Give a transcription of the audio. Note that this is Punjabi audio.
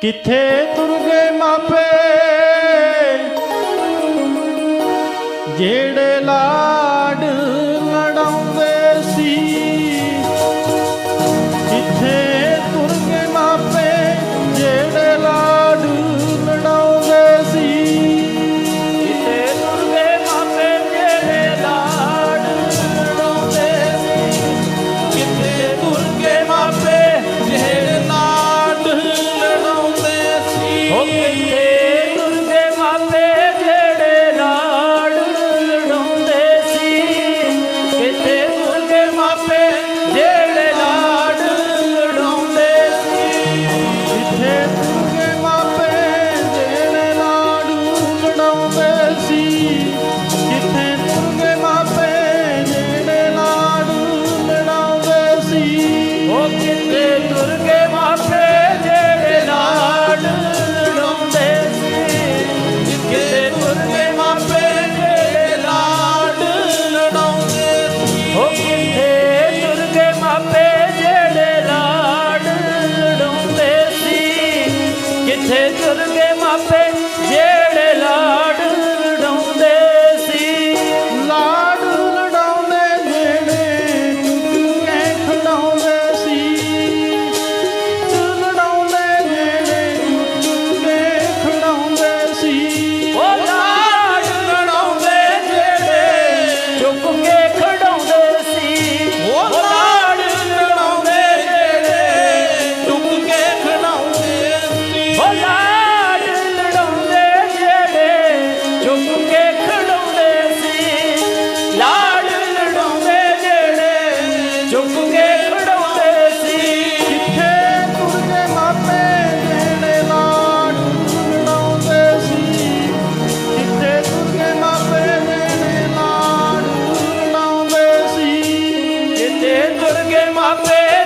ਕਿੱਥੇ ਤੁਰ ਗਏ ਮਾਪੇ? ਜਿਹੜੇ সঙ্গে মাপে যে ਚੁੱਕ ਕੇ ਖੜਾਉਂਦੇ ਸੀ। ਜਿੱਥੇ ਤੁਰਦੇ ਮਾਪੇ ਦੇਣੇ ਲਾਡ ਲਾਉਂਦੇ ਸੀ। ਜਿੱਥੇ ਤੁਰਦੇ ਮਾਪੇ ਦੇਣੇ ਲਾਡ ਲਾਉਂਦੇ ਸੀ। ਜਿੱਥੇ ਤੁਰਦੇ ਮਾਪੇ